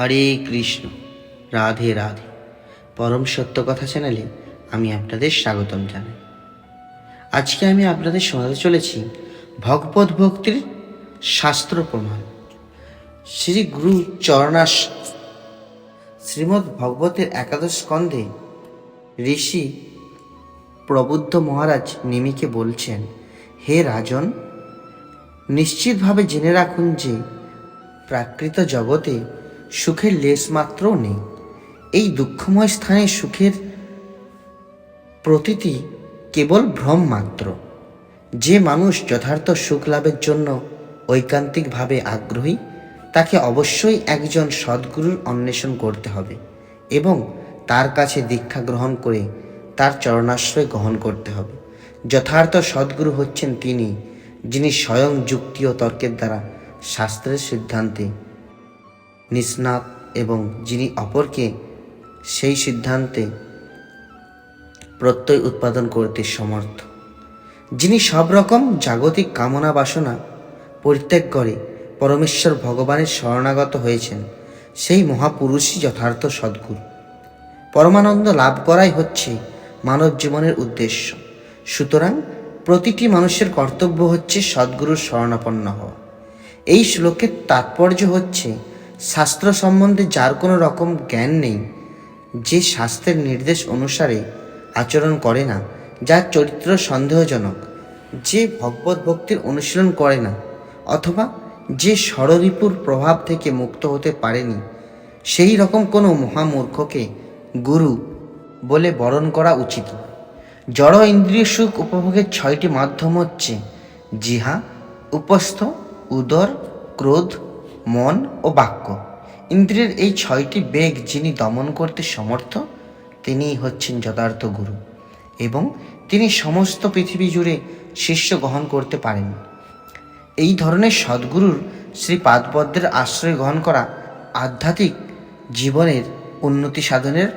হরে কৃষ্ণ, রাধে রাধে। পরম সত্য কথা চ্যানেলে আমি আপনাদের স্বাগতম জানাই। আজকে আমি আপনাদের শোনাতে চলেছি ভগবত ভক্তির শাস্ত্র প্রমাণ। শ্রী গুরু চরণাস শ্রীমদ্ ভগবতের একাদশ স্কন্ধে ঋষি প্রবুদ্ধ মহারাজ নিমিকে বলছেন, হে রাজন, নিশ্চিতভাবে জেনে রাখুন যে, প্রাকৃত জগতে সুখের লেশ লেশমাত্রও নেই। এই দুঃখময় স্থানে সুখের প্রতীতি কেবল ভ্রম মাত্র। যে মানুষ যথার্থ সুখ লাভের জন্য ঐকান্তিকভাবে আগ্রহী, তাকে অবশ্যই একজন সদ্গুরুর অন্বেষণ করতে হবে এবং তার কাছে দীক্ষা গ্রহণ করে তার চরণাশ্রয় গ্রহণ করতে হবে। যথার্থ সদ্গুরু হচ্ছেন তিনি, যিনি স্বয়ং যুক্তি ও তর্কের দ্বারা শাস্ত্রের সিদ্ধান্তে নিষ্ণাত এবং যিনি অপরকে সেই সিদ্ধান্তে প্রত্যয় উৎপাদন করতে সমর্থ। যিনি সব রকম জাগতিক কামনা বাসনা পরিত্যাগ করে পরমেশ্বর ভগবানের শরণাগত হয়েছেন, সেই মহাপুরুষই যথার্থ সদ্গুরু। পরমানন্দ লাভ করাই হচ্ছে মানব জীবনের উদ্দেশ্য। সুতরাং প্রতিটি মানুষের কর্তব্য হচ্ছে সদ্গুরুর শরণাপন্ন হওয়া। এই শ্লোকের তাৎপর্য হচ্ছে শাস্ত্র সম্বন্ধে যার কোনো রকম জ্ঞান নেই, যে শাস্ত্রের নির্দেশ অনুসারে আচরণ করে না যার চরিত্র সন্দেহজনক, যে ভগবত ভক্তির অনুশীলন করে না, অথবা যে ষড়রিপুর প্রভাব থেকে মুক্ত হতে পারেনি, সেই রকম কোনো মহামূর্খকে গুরু বলে বরণ করা উচিত। জড় ইন্দ্রিয় সুখ উপভোগের ছয়টি মাধ্যম হচ্ছে জিহা, উপস্থ, উদর, ক্রোধ মন ও বাক্য। ইন্দ্রিয়ের এই ছয়টি বেগ যিনি দমন করতে সমর্থ, তিনিই হচ্ছেন যথার্থ গুরু এবং তিনি সমস্ত পৃথিবী জুড়ে শিষ্য গ্রহণ করতে পারেন। এই ধরনের সদ্গুরুর শ্রী পাদপদ্মের আশ্রয় গ্রহণ করা আধ্যাত্মিক জীবনের উন্নতি সাধনের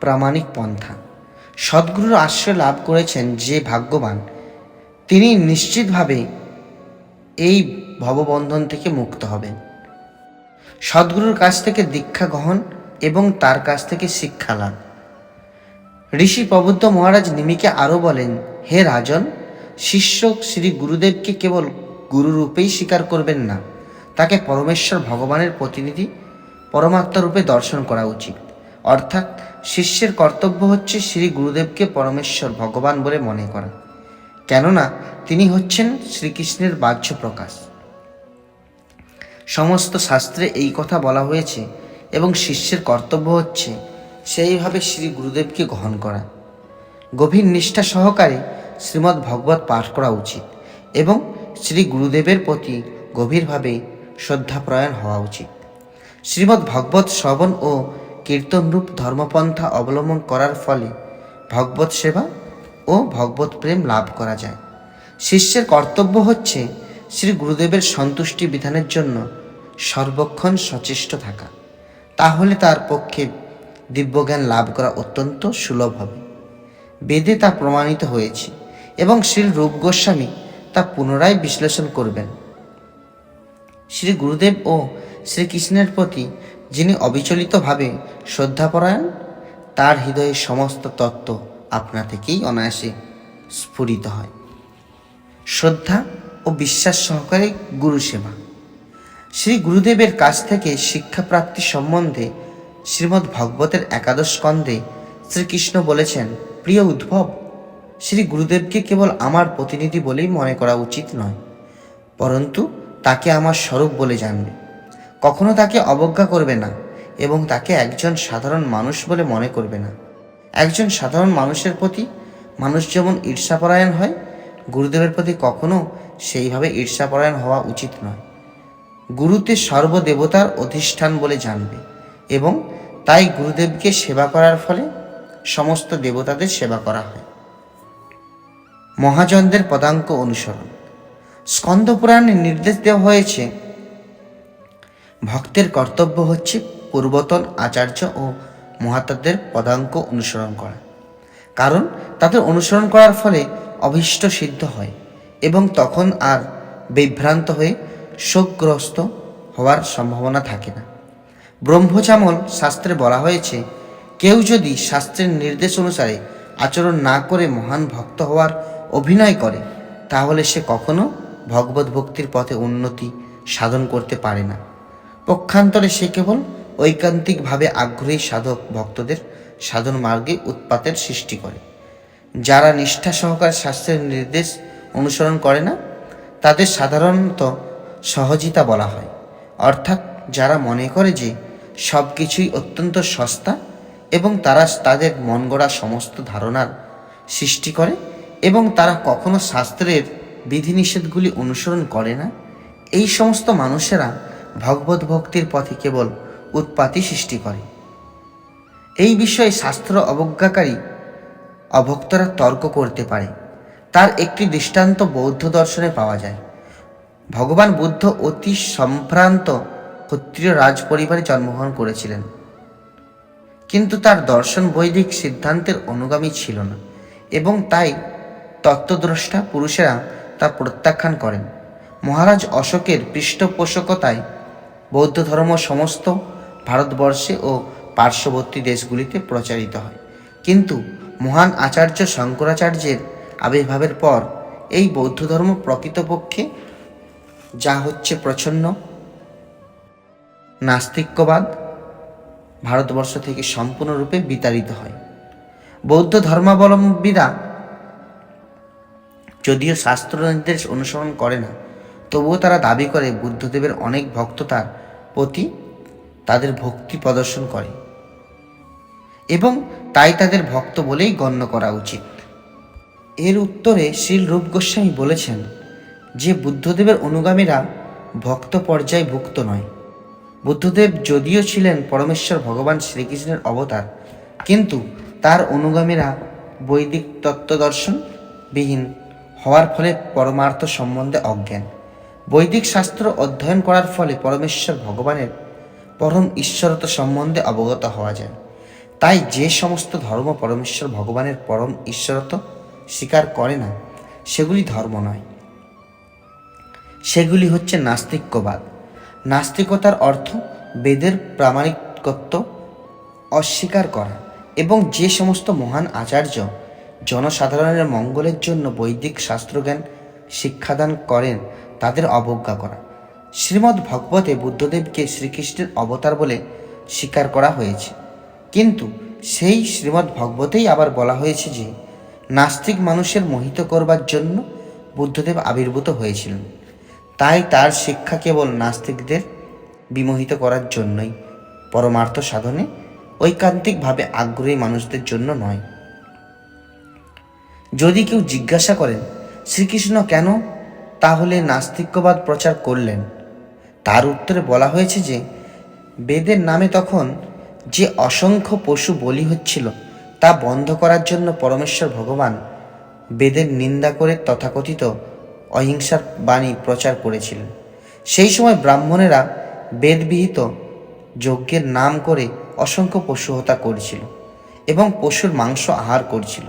প্রামাণিক পন্থা। সদ্গুরুর আশ্রয় লাভ করেছেন যে ভাগ্যবান, তিনি নিশ্চিতভাবে এই ভববন্ধন থেকে মুক্ত হবেন। সদ্গুরুর কাছ থেকে দীক্ষা গ্রহণ এবং তার কাছ থেকে শিক্ষা লাভ। ঋষি প্রবুদ্ধ মহারাজ নিমিকে আরও বলেন, হে রাজন, শিষ্য শ্রী গুরুদেবকে কেবল গুরুরূপেই স্বীকার করবেন না। তাকে পরমেশ্বর ভগবানের প্রতিনিধি, পরমাত্মা রূপে দর্শন করা উচিত। অর্থাৎ শিষ্যের কর্তব্য হচ্ছে শ্রী গুরুদেবকে পরমেশ্বর ভগবান বলে মনে করা। কেননা তিনি হচ্ছেন শ্রীকৃষ্ণের বাহ্য প্রকাশ। সমস্ত শাস্ত্রে এই কথা বলা হয়েছে এবং শিষ্যের কর্তব্য হচ্ছে সেইভাবে শ্রী গুরুদেবকে গ্রহণ করা। গভীর নিষ্ঠা সহকারে শ্রীমদ্ ভগবত পাঠ করা উচিত এবং শ্রী গুরুদেবের প্রতি গভীরভাবে শ্রদ্ধাপ্রয়ণ হওয়া উচিত। শ্রীমদ্ ভগবত শ্রবণ ও কীর্তনরূপ ধর্মপন্থা অবলম্বন করার ফলে ভগবত সেবা ও ভগবত প্রেম লাভ করা যায়। শিষ্যের কর্তব্য হচ্ছে শ্রী গুরুদেবের সন্তুষ্টি বিধানের জন্য সর্বক্ষণ সচেষ্ট থাকা। তাহলে তার পক্ষে দিব্যজ্ঞান লাভ করা অত্যন্ত সুলভ হবে। বেদে তা প্রমাণিত হয়েছে এবং শ্রী রূপ গোস্বামী তা পুনরায় বিশ্লেষণ করবেন। শ্রী গুরুদেব ও শ্রীকৃষ্ণের প্রতি যিনি অবিচলিতভাবে শ্রদ্ধাপরায়ণ, তার হৃদয়ে সমস্ত তত্ত্ব আপনা থেকেই অনায়াসে স্ফুরিত হয়। শ্রদ্ধা ও বিশ্বাস সহকারে গুরু সেবা শ্রী গুরুদেবের কাছ থেকে শিক্ষা প্রাপ্তি সম্বন্ধে শ্রীমদ্ ভগবতের একাদশ স্কন্ধে শ্রীকৃষ্ণ বলেছেন, প্রিয় উদ্ভব, শ্রী গুরুদেবকে কেবল আমার প্রতিনিধি বলেই মনে করা উচিত নয়, পরন্তু তাকে আমার স্বরূপ বলে জানবে। কখনো তাকে অবজ্ঞা করবে না এবং তাকে একজন সাধারণ মানুষ বলে মনে করবে না। একজন সাধারণ মানুষের প্রতি মানুষ যেমন ঈর্ষাপরায়ণ হয়, গুরুদেবের প্রতি কখনো সেইভাবে ঈর্ষাপরায়ণ হওয়া উচিত নয়। গুরুতে সর্বদেবতার অধিষ্ঠান বলে জানবে এবং তাই গুরুদেবকে সেবা করার ফলে সমস্ত দেবতাদের সেবা করা হয়। মহাজনদের পদাঙ্ক অনুসরণ। স্কন্দ পুরাণে নির্দেশ দেওয়া হয়েছে, ভক্তের কর্তব্য হচ্ছে পূর্বতন আচার্য ও মহাত্মাদের পদাঙ্ক অনুসরণ করা। কারণ তাদের অনুসরণ করার ফলে অভীষ্ট সিদ্ধ হয় এবং তখন আর বিভ্রান্ত হয়ে শোকগ্রস্ত হওয়ার সম্ভাবনা থাকে না। ব্রহ্মচামল শাস্ত্রে বলা হয়েছে, কেউ যদি শাস্ত্রের নির্দেশ অনুসারে আচরণ না করে মহান ভক্ত হওয়ার অভিনয় করে, তাহলে সে কখনো ভগবত ভক্তির পথে উন্নতি সাধন করতে পারে না। পক্ষান্তরে সে কেবল ঐকান্তিকভাবে আগ্রহী সাধক ভক্তদের সাধন মার্গে উৎপাতের সৃষ্টি করে। যারা নিষ্ঠা সহকারে শাস্ত্রের নির্দেশ অনুসরণ করে না, তাদের সাধারণত সহজিতা বলা হয়। অর্থাৎ যারা মনে করে যে সব কিছুই অত্যন্ত সস্তা এবং তারা তাদের মন গড়া সমস্ত ধারণার সৃষ্টি করে এবং তারা কখনো শাস্ত্রের বিধিনিষেধগুলি অনুসরণ করে না, এই সমস্ত মানুষেরা ভগবত ভক্তির পথে কেবল উৎপাতি সৃষ্টি করে। এই বিষয়ে শাস্ত্র অবজ্ঞাকারী অভক্তরা তর্ক করতে পারে। তার একটি দৃষ্টান্ত বৌদ্ধ দর্শনে পাওয়া যায়। ভগবান বুদ্ধ অতি সম্ভ্রান্ত ক্ষত্রিয় রাজ পরিবারে জন্মগ্রহণ করেছিলেন। কিন্তু তার দর্শন বৈদিক সিদ্ধান্তের অনুগামী ছিল না এবং তাই তত্ত্বদ্রষ্টা পুরুষেরা তা প্রত্যাখ্যান করেন। মহারাজ অশোকের পৃষ্ঠপোষকতায় বৌদ্ধ ধর্ম সমস্ত ভারতবর্ষে ও পার্শ্ববর্তী দেশগুলিতে প্রচারিত হয়। কিন্তু মহান আচার্য শঙ্করাচার্যের আবির্ভাবের পর এই বৌদ্ধ ধর্ম প্রকৃতপক্ষে যা হচ্ছে প্রচ্ছন্ন, নাস্তিক্যবাদ ভারতবর্ষ থেকে সম্পূর্ণরূপে বিতাড়িত হয়। বৌদ্ধ ধর্মাবলম্বীরা যদিও শাস্ত্র নির্দেশ অনুসরণ করে না, তবুও তারা দাবি করে বুদ্ধদেবের অনেক ভক্ত তার প্রতি তাদের ভক্তি প্রদর্শন করে এবং তাই তাদের ভক্ত বলেই গণ্য করা উচিত। এর উত্তরে শ্রীল রূপ গোস্বামী বলেছেন যে বুদ্ধদেবের অনুগামীরা ভক্ত পর্যায়ে ভুক্ত নয়। বুদ্ধদেব যদিও ছিলেন পরমেশ্বর ভগবান শ্রীকৃষ্ণের অবতার, কিন্তু তার অনুগামীরা বৈদিক তত্ত্বদর্শন বিহীন হওয়ার ফলে পরমার্থ সম্বন্ধে অজ্ঞান। বৈদিক শাস্ত্র অধ্যয়ন করার ফলে পরমেশ্বর ভগবানের পরম ঈশ্বরত সম্বন্ধে অবগত হওয়া যায়। তাই যে সমস্ত ধর্ম পরমেশ্বর ভগবানের পরম ঈশ্বরত স্বীকার করে না, সেগুলি ধর্ম নয়। সেগুলি হচ্ছে নাস্তিক্যবাদ। নাস্তিকতার অর্থ বেদের প্রামাণিকত্ব অস্বীকার করা এবং যে সমস্ত মহান আচার্য জনসাধারণের মঙ্গলের জন্য বৈদিক শাস্ত্রজ্ঞান শিক্ষাদান করেন, তাদের অবজ্ঞা করা। শ্রীমদ্ ভগবতে বুদ্ধদেবকে শ্রীকৃষ্ণের অবতার বলে স্বীকার করা হয়েছে। কিন্তু সেই শ্রীমদ্ ভগবতেই আবার বলা হয়েছে যে, নাস্তিক মানুষের মোহিত করবার জন্য বুদ্ধদেব আবির্ভূত হয়েছিলেন। তাই তার শিক্ষা কেবল নাস্তিকদের বিমোহিত করার জন্যই, পরমার্থ সাধনে ঐকান্তিকভাবে আগ্রহী মানুষদের জন্য নয়। যদি কেউ জিজ্ঞাসা করেন, শ্রীকৃষ্ণ কেন? তাহলে নাস্তিক্যবাদ প্রচার করলেন। তার উত্তরে বলা হয়েছে যে, বেদের নামে তখন যে অসংখ্য পশু বলি হচ্ছিল, তা বন্ধ করার জন্য পরমেশ্বর ভগবান বেদের নিন্দা করে তথাকথিত অহিংসার বাণী প্রচার করেছিলেন। সেই সময় ব্রাহ্মণেরা বেদবিহিত যজ্ঞের নাম করে অসংখ্য পশু হত্যা করেছিল এবং পশুর মাংস আহার করছিল।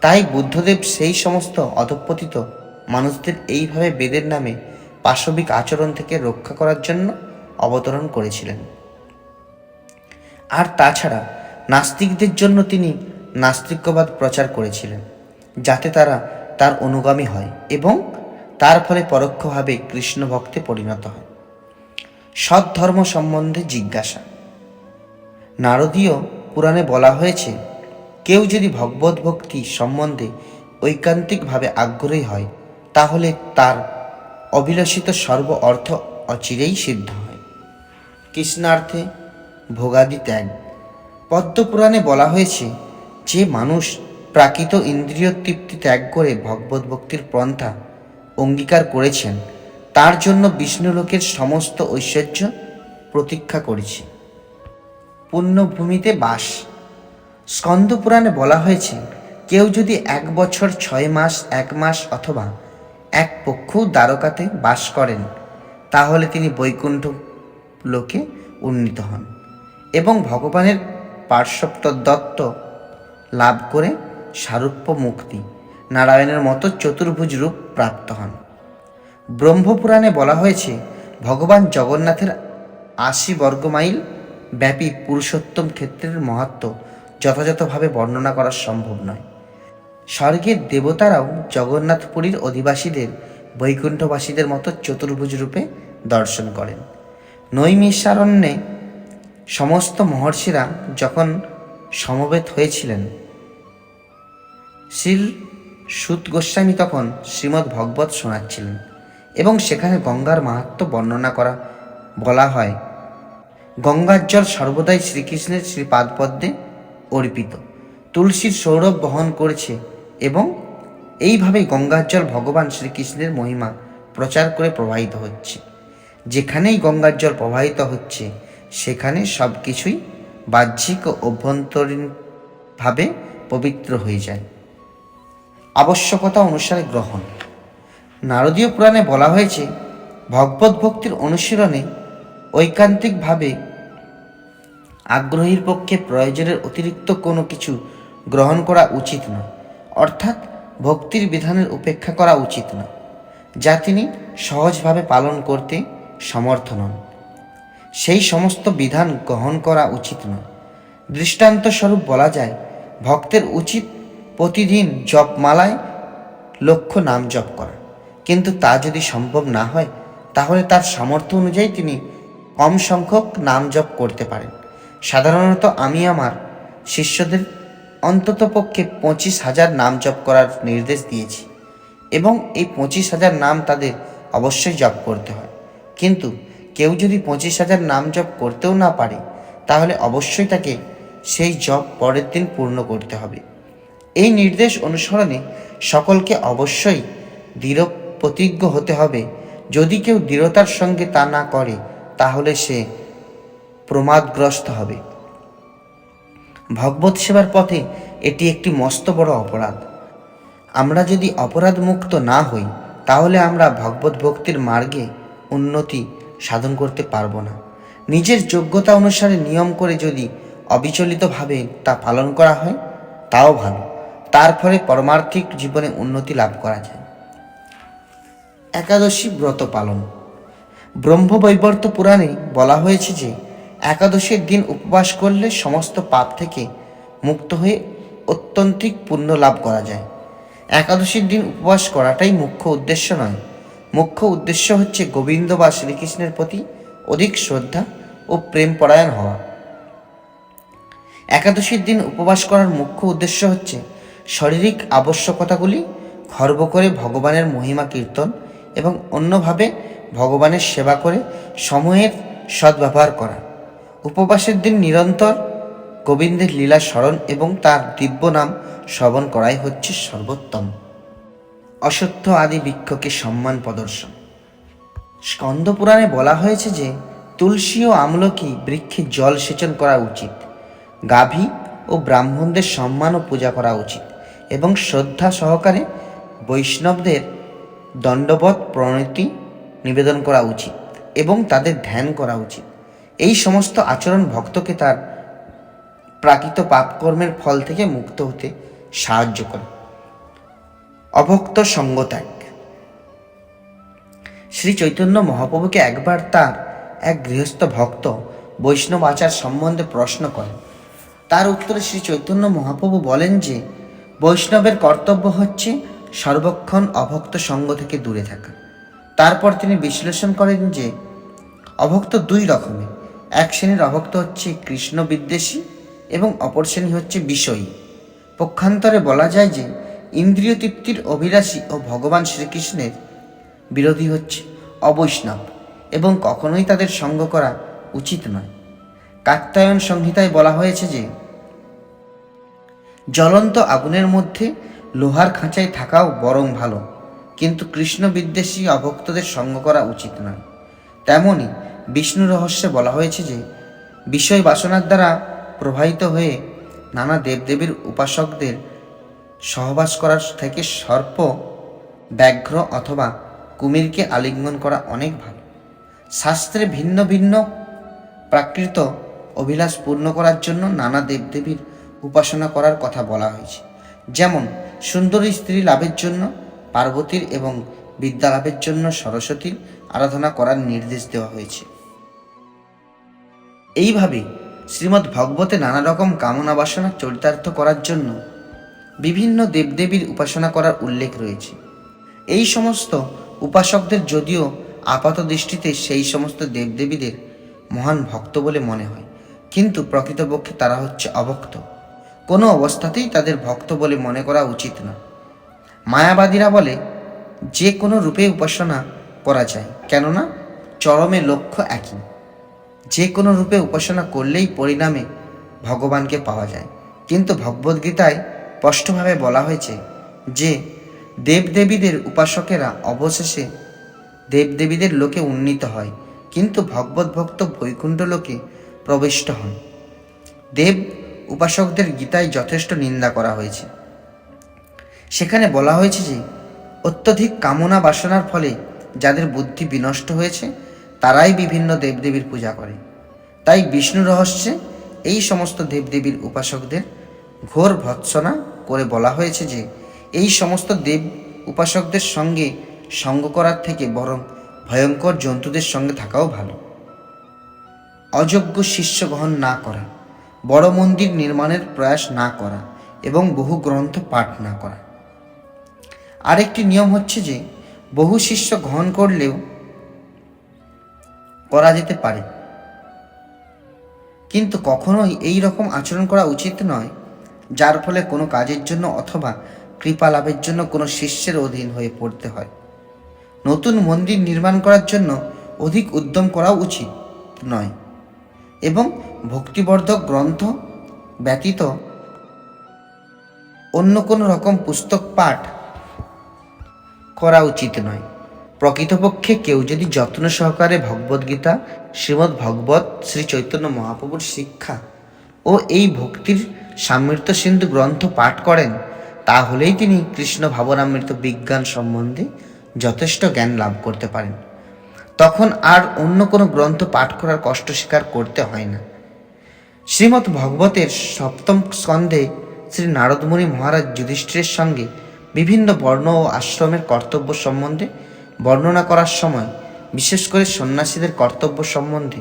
তাই বুদ্ধদেব সেই সমস্ত অধপতিত মানুষদের এইভাবে বেদের নামে পাশবিক আচরণ থেকে রক্ষা করার জন্য অবতরণ করেছিলেন। আর তাছাড়া নাস্তিকদের জন্য তিনি নাস্তিক্যবাদ প্রচার করেছিলেন, যাতে তারা তার অনুগামী হয় এবং তার ফলে পরোক্ষভাবে কৃষ্ণ ভক্তে পরিণত হয়। সৎ ধর্ম সম্বন্ধে জিজ্ঞাসা। নারদীয় পুরাণে বলা হয়েছে, কেউ যদি ভগবত ভক্তি সম্বন্ধে ঐকান্তিকভাবে আগ্রহী হয়, তাহলে তার অভিলষিত সর্ব অর্থ অচিরেই সিদ্ধ হয়। কৃষ্ণার্থে ভোগাদি ত্যাগ। পদ্মপুরাণে বলা হয়েছে, যে মানুষ প্রাকৃত ইন্দ্রিয় তৃপ্তি ত্যাগ করে ভগবত ভক্তির পন্থা অঙ্গীকার করেছেন, তার জন্য বিষ্ণুলোকের সমস্ত ঐশ্বর্য প্রতীক্ষা করেছে। পুণ্যভূমিতে বাস। স্কন্দ পুরাণে বলা হয়েছে, কেউ যদি এক বছর ছয় মাস, এক মাস অথবা এক পক্ষ দ্বারকাতে বাস করেন, তাহলে তিনি বৈকুণ্ঠ লোকে উন্নীত হন এবং ভগবানের পার্শ্বপ্ত দত্ত লাভ করে সারূপ্য মুক্তি। নারায়ণের মতো চতুর্ভুজ রূপ প্রাপ্ত হন। ব্রহ্মপুরাণে বলা হয়েছে, ভগবান জগন্নাথের আশি বর্গমাইল ব্যাপী পুরুষোত্তম ক্ষেত্রের মহাত্ম যথাযথভাবে বর্ণনা করা সম্ভব নয়। স্বর্গের দেবতারাও জগন্নাথপুরীর অধিবাসীদের, বৈকুণ্ঠবাসীদের মতো চতুর্ভুজ রূপে দর্শন করেন। নৈমিষারণ্যে সমস্ত মহর্ষিরা যখন সমবেত হয়েছিলেন শ্রীল সুত গোস্বামী তখন শ্রীমদ্ ভগবত শোনাচ্ছিলেন এবং সেখানে গঙ্গার মাহাত্ম্য বর্ণনা করা, বলা হয়, গঙ্গার জল সর্বদাই শ্রীকৃষ্ণের শ্রীপাদপদ্মে অর্পিত। তুলসীর সৌরভ বহন করেছে এবং এইভাবেই গঙ্গার জল ভগবান শ্রীকৃষ্ণের মহিমা প্রচার করে প্রবাহিত হচ্ছে। যেখানেই গঙ্গার জল প্রবাহিত হচ্ছে, সেখানে সব কিছুই বাহ্যিক ও অভ্যন্তরীণভাবে পবিত্র হয়ে যায়। আবশ্যকতা অনুসারে গ্রহণ। নারদীয় পুরাণে বলা হয়েছে, ভগবত ভক্তির অনুশীলনে ঐকান্তিকভাবে আগ্রহীর পক্ষে প্রয়োজনের অতিরিক্ত কোনো কিছু গ্রহণ করা উচিত নয় অর্থাৎ ভক্তির বিধানের উপেক্ষা করা উচিত না, যা তিনি সহজভাবে পালন করতে সমর্থ নন। সেই সমস্ত বিধান গ্রহণ করা উচিত নয়। দৃষ্টান্তস্বরূপ বলা যায়, ভক্তের উচিত প্রতিদিন জপমালায় লক্ষ নাম জপ করা কিন্তু তা যদি সম্ভব না হয়, তাহলে তার সামর্থ্য অনুযায়ী তিনি কম সংখ্যক নাম জপ করতে পারেন। সাধারণত আমি আমার শিষ্যদের অন্তত পক্ষে পঁচিশ হাজার নাম জপ করার নির্দেশ দিয়েছি এবং এই পঁচিশ হাজার নাম তাদের অবশ্যই জপ করতে হয়। কিন্তু কেউ যদি পঁচিশ হাজার নাম জপ করতেও না পারে, তাহলে অবশ্যই তাকে সেই জপ পরের দিন পূর্ণ করতে হবে। এই নির্দেশ অনুসরণে সকলকে অবশ্যই দৃঢ় প্রতিজ্ঞ হতে হবে। যদি কেউ দৃঢ়তার সঙ্গে তা না করে, তাহলে সে প্রমাদগ্রস্ত হবে। ভগবত সেবার পথে এটি একটি মস্ত বড় অপরাধ। আমরা যদি অপরাধ মুক্ত না হই, তাহলে আমরা ভগবত ভক্তির মার্গে উন্নতি সাধন করতে পারব না। নিজের যোগ্যতা অনুসারে নিয়ম করে যদি অবিচলিতভাবে তা পালন করা হয়, তাও ভালো। তার ফলে পরমার্থিক জীবনে উন্নতি লাভ করা যায়। একাদশী ব্রত পালন। ব্রহ্মবৈবর্ত পুরাণে বলা হয়েছে যে, একাদশীর দিন উপবাস করলে সমস্ত পাপ থেকে মুক্ত হয়ে অত্যন্তিক পুণ্য লাভ করা যায়। একাদশীর দিন উপবাস করাটাই মুখ্য উদ্দেশ্য নয়। মুখ্য উদ্দেশ্য হচ্ছে গোবিন্দ বা শ্রীকৃষ্ণের প্রতি অধিক শ্রদ্ধা ও প্রেম পরায়ণ হওয়া। একাদশীর দিন উপবাস করার মুখ্য উদ্দেশ্য হচ্ছে শারীরিক আবশ্যকতাগুলি খর্ব করে ভগবানের মহিমা কীর্তন এবং অন্যভাবে ভগবানের সেবা করে সময়ের সদ্ব্যবহার করা। উপবাসের দিন নিরন্তর গোবিন্দের লীলা স্মরণ এবং তার দিব্য নাম শ্রবণ করাই হচ্ছে সর্বোত্তম। অসত্য আদি বৃক্ষকে সম্মান প্রদর্শন। স্কন্দ পুরাণে বলা হয়েছে যে, তুলসী ও আমলকি বৃক্ষে জল সেচন করা উচিত। গাভী ও ব্রাহ্মণদের সম্মান ও পূজা করা উচিত। এবং শ্রদ্ধা সহকারে বৈষ্ণবদের দণ্ডবধ প্রণতি নিবেদন করা উচিত এবং তাদের ধ্যান করা উচিত। এই সমস্ত আচরণ ভক্তকে তার প্রাকৃত পাপকর্মের ফল থেকে মুক্ত হতে সাহায্য করে। অভক্ত সঙ্গত্যাগ। শ্রী চৈতন্য মহাপ্রভুকে একবার তার এক গৃহস্থ ভক্ত বৈষ্ণব আচার সম্বন্ধে প্রশ্ন করেন। তার উত্তরে শ্রী চৈতন্য মহাপ্রভু বলেন যে বৈষ্ণবের কর্তব্য হচ্ছে সর্বক্ষণ অভক্ত সঙ্গ থেকে দূরে থাকা। তারপর তিনি বিশ্লেষণ করেন যে, অভক্ত দুই রকমের এক শ্রেণির অভক্ত হচ্ছে কৃষ্ণ বিদ্বেষী এবং অপর শ্রেণি হচ্ছে বিষয়ী। পক্ষান্তরে বলা যায় যে, ইন্দ্রিয় তৃপ্তির অভিলাষী ও ভগবান শ্রীকৃষ্ণের বিরোধী হচ্ছে অবৈষ্ণব এবং কখনোই তাদের সঙ্গ করা উচিত নয়। কাত্যায়ন সংহিতায় বলা হয়েছে যে জ্বলন্ত আগুনের মধ্যে লোহার খাঁচায় থাকাও বরং ভালো। কিন্তু কৃষ্ণ বিদ্বেষী অভক্তদের সঙ্গ করা উচিত নয়। তেমনি বিষ্ণু রহস্যে বলা হয়েছে যে, বিষয় বাসনার দ্বারা প্রবাহিত হয়ে নানা দেবদেবীর উপাসকদের সহবাস করার থেকে সর্প, ব্যাঘ্র অথবা কুমিরকে আলিঙ্গন করা অনেক ভালো। শাস্ত্রে ভিন্ন ভিন্ন প্রাকৃত অভিলাষ পূর্ণ করার জন্য নানা দেবদেবীর উপাসনা করার কথা বলা হয়েছে। যেমন, সুন্দরী স্ত্রী লাভের জন্য, পার্বতীর এবং বিদ্যা লাভের জন্য সরস্বতীর আরাধনা করার নির্দেশ দেওয়া হয়েছে। এইভাবে শ্রীমদ্ ভগবতে নানা রকম কামনা বাসনা চরিতার্থ করার জন্য বিভিন্ন দেবদেবীর উপাসনা করার উল্লেখ রয়েছে। এই সমস্ত উপাসকদের যদিও আপাত দৃষ্টিতে সেই সমস্ত দেবদেবীদের মহান ভক্ত বলে মনে হয়, কিন্তু প্রকৃতপক্ষে তারা হচ্ছে অভক্ত। কোনো অবস্থাতেই তাদের ভক্ত বলে মনে করা উচিত না। মায়াবাদীরা বলে, যে কোনো রূপে উপাসনা করা যায়, কেননা চরমে লক্ষ্য একই। যে কোনো রূপে উপাসনা করলেই পরিণামে ভগবানকে পাওয়া যায়। কিন্তু ভগবদ্গীতায় স্পষ্টভাবে বলা হয়েছে যে, দেবদেবীদের উপাসকেরা অবশেষে দেবদেবীদের লোকে উন্নীত হয়, কিন্তু ভগবত ভক্ত বৈকুণ্ঠ লোকে প্রবিষ্ট হন। দেব উপাসকদের গীতায় যথেষ্ট নিন্দা করা হয়েছে। সেখানে বলা হয়েছে যে, অত্যধিক কামনা বাসনার ফলে যাদের বুদ্ধি বিনষ্ট হয়েছে, তারাই বিভিন্ন দেবদেবীর পূজা করে। তাই বিষ্ণু রহস্যে এই সমস্ত দেবদেবীর উপাসকদের ঘোর ভৎসনা করে বলা হয়েছে যে, এই সমস্ত দেব উপাসকদের সঙ্গে সঙ্গ করার থেকে বরং ভয়ঙ্কর জন্তুদের সঙ্গে থাকাও ভালো। অযোগ্য শিষ্য গ্রহণ না করা। বড় মন্দির নির্মাণের প্রয়াস না করা এবং বহু গ্রন্থ পাঠ না করা। আরেকটি নিয়ম হচ্ছে যে, বহু শিষ্য গ্রহণ করলেও করা যেতে পারে। কিন্তু কখনোই এই রকম আচরণ করা উচিত নয়, যার ফলে কোনো কাজের জন্য অথবা কৃপা লাভের জন্য কোনো শিষ্যের অধীন হয়ে পড়তে হয়। নতুন মন্দির নির্মাণ করার জন্য অধিক উদ্যম করা উচিত নয় এবং ভক্তিবর্ধক গ্রন্থ ব্যতীত অন্য কোনো রকম পুস্তক পাঠ করা উচিত নয়। প্রকৃতপক্ষে কেউ যদি যত্ন সহকারে ভগবদ্গীতা শ্রীমদ্ ভগবত, শ্রী চৈতন্য মহাপ্রভুর শিক্ষা ও এই ভক্তির সামৃত সিন্ধু গ্রন্থ পাঠ করেন, তাহলেই তিনি কৃষ্ণ ভাবনামৃত বিজ্ঞান সম্বন্ধে যথেষ্ট জ্ঞান লাভ করতে পারেন। তখন আর অন্য কোনো গ্রন্থ পাঠ করার কষ্ট স্বীকার করতে হয় না। শ্রীমৎ ভগবতের সপ্তম স্কন্ধে শ্রী নারদমুনি মহারাজ যুধিষ্ঠিরের সঙ্গে বিভিন্ন বর্ণ ও আশ্রমের কর্তব্য সম্বন্ধে বর্ণনা করার সময়, বিশেষ করে সন্ন্যাসীদের কর্তব্য সম্বন্ধে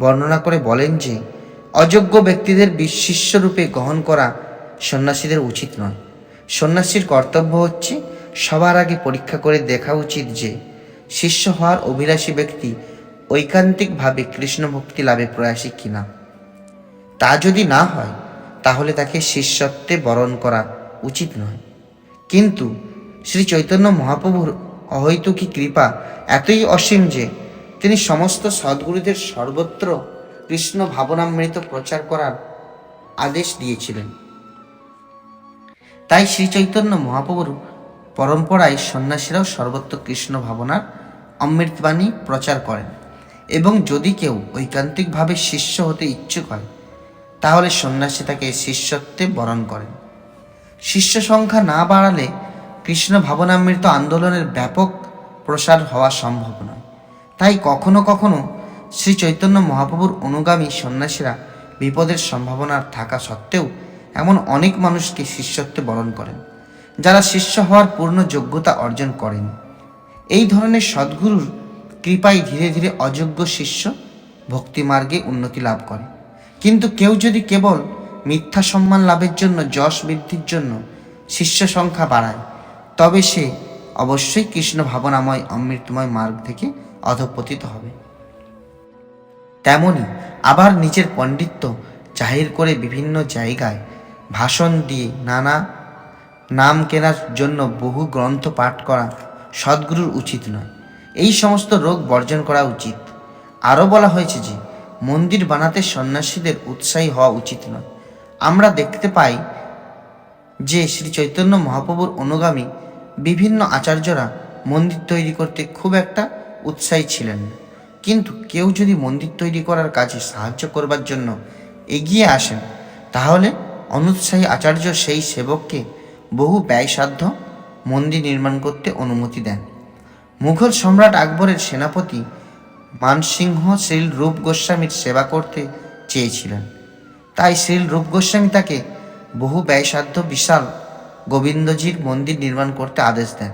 বর্ণনা করে বলেন যে, অযোগ্য ব্যক্তিদের শিষ্যরূপে গ্রহণ করা সন্ন্যাসীদের উচিত নয়। সন্ন্যাসীর কর্তব্য হচ্ছে সবার আগে পরীক্ষা করে দেখা উচিত যে, শিষ্য হওয়ার অভিলাষী ব্যক্তি ঐকান্তিকভাবে কৃষ্ণ ভক্তি লাভে প্রয়াসী কিনা। তা যদি না হয়, তাহলে তাকে শিষ্যত্বে বরণ করা উচিত নয়। কিন্তু শ্রী চৈতন্য মহাপ্রভুর অহৈতুকী কৃপা এতই অসীম যে তিনি সমস্ত সদ্গুরুদের সর্বত্র কৃষ্ণ ভাবনামৃত প্রচার করার আদেশ দিয়েছিলেন। তাই শ্রী চৈতন্য মহাপ্রভুর পরম্পরায় সন্ন্যাসীরাও সর্বত্র কৃষ্ণ ভাবনার অমৃতবাণী প্রচার করেন এবং যদি কেউ ঐকান্তিকভাবে শিষ্য হতে ইচ্ছুক হয় তাহলে সন্ন্যাসী তাকে শিষ্যত্বে বরণ করেন। শিষ্য সংখ্যা না বাড়ালে কৃষ্ণ ভাবনামৃত আন্দোলনের ব্যাপক প্রসার হওয়া সম্ভব নয়। তাই কখনো কখনো শ্রী চৈতন্য মহাপ্রভুর অনুগামী সন্ন্যাসীরা বিপদের সম্ভাবনা থাকা সত্ত্বেও এমন অনেক মানুষকে শিষ্যত্বে বরণ করেন, যারা শিষ্য হওয়ার পূর্ণ যোগ্যতা অর্জন করেন। এই ধরনের সদ্গুরুর কৃপায় ধীরে ধীরে অযোগ্য শিষ্য ভক্তিমার্গে উন্নতি লাভ করে। কিন্তু কেউ যদি কেবল মিথ্যা সম্মান লাভের জন্য, যশ বৃদ্ধির জন্য শিষ্য সংখ্যা বাড়ায়, তবে সে অবশ্যই কৃষ্ণ ভাবনাময়, অমৃতময় মার্গ থেকে অধপতিত হবে। তেমনি আবার নিজের পণ্ডিত্য জাহির করে বিভিন্ন জায়গায় ভাষণ দিয়ে নানা নাম কেনার জন্য বহু গ্রন্থ পাঠ করা সদ্গুরুর উচিত নয়। এই সমস্ত রোগ বর্জন করা উচিত। আরও বলা হয়েছে যে মন্দির বানাতে সন্ন্যাসীদের উৎসাহী হওয়া উচিত নয়। আমরা দেখতে পাই যে শ্রী চৈতন্য মহাপ্রভুর অনুগামী বিভিন্ন আচার্যরা মন্দির তৈরি করতে খুব একটা উৎসাহী ছিলেন না। কিন্তু কেউ যদি মন্দির তৈরি করার কাজে সাহায্য করবার জন্য এগিয়ে আসেন, তাহলে অনুৎসাহী আচার্য সেই সেবককে বহু ব্যয়সাধ্য মন্দির নির্মাণ করতে অনুমতি দেন। মুঘল সম্রাট আকবরের সেনাপতি মানসিংহ শ্রীল রূপ গোস্বামীর সেবা করতে চেয়েছিলেন। তাই শ্রীল রূপ গোস্বামী তাকে বহু ব্যয়সাধ্য বিশাল গোবিন্দজির মন্দির নির্মাণ করতে আদেশ দেন।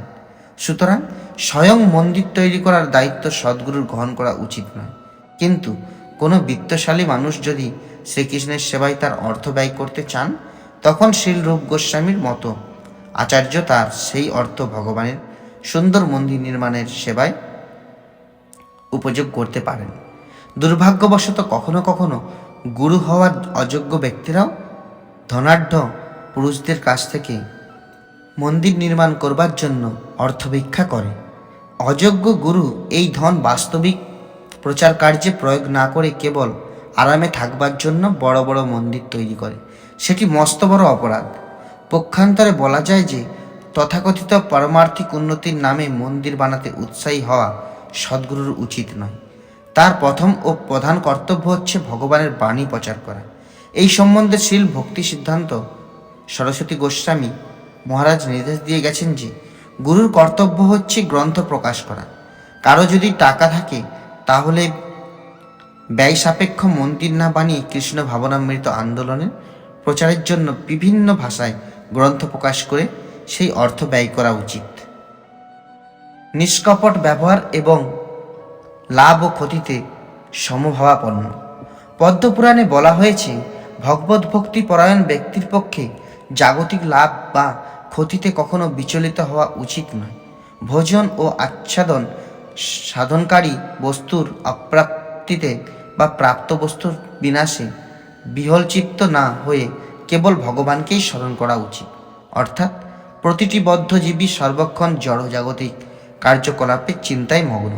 সুতরাং স্বয়ং মন্দির তৈরি করার দায়িত্ব সদ্গুরুর গ্রহণ করা উচিত নয়। কিন্তু কোনো বিত্তশালী মানুষ যদি শ্রীকৃষ্ণের সেবায় তার অর্থ ব্যয় করতে চান, তখন শিল রূপ গোস্বামীর মতো আচার্য তার সেই অর্থ ভগবানের সুন্দর মন্দির নির্মাণের সেবায় উপযোগ করতে পারেন। দুর্ভাগ্যবশত কখনো কখনো গুরু হওয়ার অযোগ্য ব্যক্তিরাও ধনাঢ্য পুরুষদের কাছ থেকে মন্দির নির্মাণ করবার জন্য অর্থ ভিক্ষা করে। অযোগ্য গুরু এই ধন বাস্তবিক প্রচার কার্যে প্রয়োগ না করে কেবল আরামে থাকবার জন্য বড় বড় মন্দির তৈরি করে। সেটি মস্ত বড় অপরাধ। পক্ষান্তরে বলা যায় যে, তথাকথিত পারমার্থিক উন্নতির নামে মন্দির বানাতে উৎসাহী হওয়া সদ্গুরুর উচিত নয়। তার প্রথম ও প্রধান কর্তব্য হচ্ছে ভগবানের বাণী প্রচার করা। এই সম্বন্ধে শীল ভক্তি সিদ্ধান্ত সরস্বতী গোস্বামী মহারাজ নির্দেশ দিয়ে গেছেন যে, গুরুর কর্তব্য হচ্ছে গ্রন্থ প্রকাশ করা। কারও যদি টাকা থাকে, তাহলে ব্যয় সাপেক্ষ মন্দির না বানিয়ে কৃষ্ণ ভাবনামৃত আন্দোলনের প্রচারের জন্য বিভিন্ন ভাষায় গ্রন্থ প্রকাশ করে সেই অর্থ ব্যয় করা উচিত। নিষ্কপট ব্যবহার এবং লাভ ও ক্ষতিতে সমভাবাপন্ন। পদ্মপুরাণে বলা হয়েছে, ভগবত ভক্তি পরায়ণ ব্যক্তির পক্ষে জাগতিক লাভ বা ক্ষতিতে কখনো বিচলিত হওয়া উচিত নয়। ভোজন ও আচ্ছাদন সাধনকারী বস্তুর অপ্রাপ্তিতে বা প্রাপ্ত বস্তুর বিনাশে বিহলচিত্ত না হয়ে কেবল ভগবানকেই স্মরণ করা উচিত। অর্থাৎ, প্রতিটি বদ্ধজীবী সর্বক্ষণ জড়জাগতিক কার্যকলাপে চিন্তায় মগ্ন।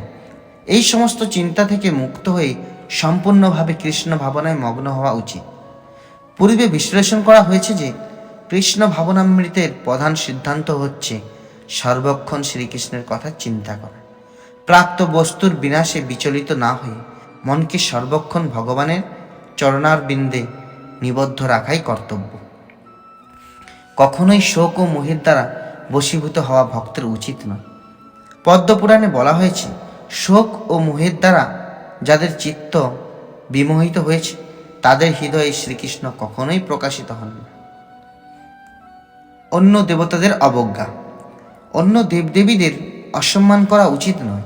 এই সমস্ত চিন্তা থেকে মুক্ত হয়ে সম্পূর্ণভাবে কৃষ্ণ ভাবনায় মগ্ন হওয়া উচিত। পূর্বে বিশ্লেষণ করা হয়েছে যে কৃষ্ণ ভাবনামৃতের প্রধান সিদ্ধান্ত হচ্ছে সর্বক্ষণ শ্রীকৃষ্ণের কথা চিন্তা করা। প্রাপ্ত বস্তুর বিনাশে বিচলিত না হয়ে মনকে সর্বক্ষণ ভগবানের চরণার বিন্দে নিবদ্ধ রাখাই কর্তব্য। কখনোই শোক ও মোহের দ্বারা বশীভূত হওয়া ভক্তের উচিত নয়। পদ্মপুরাণে বলা হয়েছে, শোক ও মোহের দ্বারা যাদের চিত্ত বিমোহিত হয়েছে, তাদের হৃদয়ে শ্রীকৃষ্ণ কখনোই প্রকাশিত হন না। অন্য দেবতাদের অবজ্ঞা। অন্য দেবদেবীদের অসম্মান করা উচিত নয়।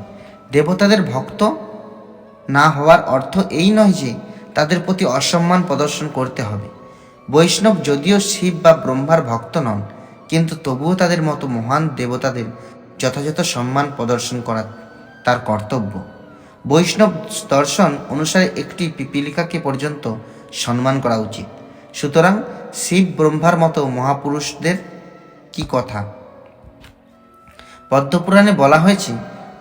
দেবতাদের ভক্ত না হওয়ার অর্থ এই নয় যে তাদের প্রতি অসম্মান প্রদর্শন করতে হবে। বৈষ্ণব যদিও শিব বা ব্রহ্মার ভক্ত নন, কিন্তু তবুও তাদের মতো মহান দেবতাদের যথাযথ সম্মান প্রদর্শন করা তার কর্তব্য। বৈষ্ণব দর্শন অনুসারে একটি পিপিলিকাকে পর্যন্ত সম্মান করা উচিত। সুতরাং শিব ব্রহ্মার মতো মহাপুরুষদের কি কথা? পদ্মপুরাণে বলা হয়েছে,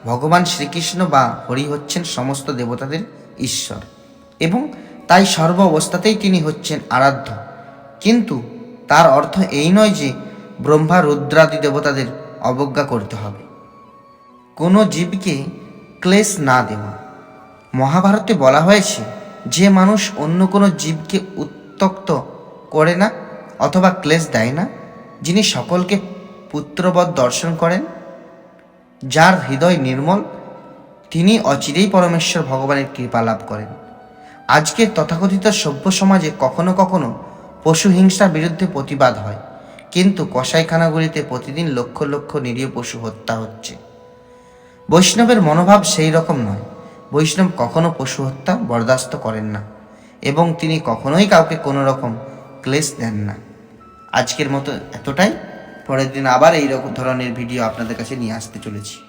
ভগবান শ্রীকৃষ্ণ বা হরি হচ্ছেন সমস্ত দেবতাদের ঈশ্বর এবং তাই সর্ব অবস্থাতেই তিনি হচ্ছেন আরাধ্য। কিন্তু তার অর্থ এই নয় যে ব্রহ্মা, রুদ্রাদি দেবতাদের অবজ্ঞা করতে হবে। কোনো জীবকে ক্লেশ না দেওয়া। মহাভারতে বলা হয়েছে, যে মানুষ অন্য কোনো জীবকে উত্তক্ত করে না অথবা ক্লেশ দেয় না, যিনি সকলকে পুত্রবৎ দর্শন করেন, যার হৃদয় নির্মল, তিনি অচিরেই পরমেশ্বর ভগবানের কৃপা লাভ করেন। আজকের তথাকথিত সভ্য সমাজে কখনো কখনো পশু হিংসার বিরুদ্ধে প্রতিবাদ হয়। কিন্তু কসাইখানাগুলিতে প্রতিদিন লক্ষ লক্ষ নিরীহ পশু হত্যা হচ্ছে। বৈষ্ণবের মনোভাব সেই রকম নয়। বৈষ্ণব কখনো পশু হত্যা বরদাস্ত করেন না এবং তিনি কখনোই কাউকে কোনো রকম ক্লেশ দেন না। আজকের মতো এতটাই। পরের দিন আবার এই রকম ধরনের ভিডিও আপনাদের কাছে নিয়ে আসতে চলেছি।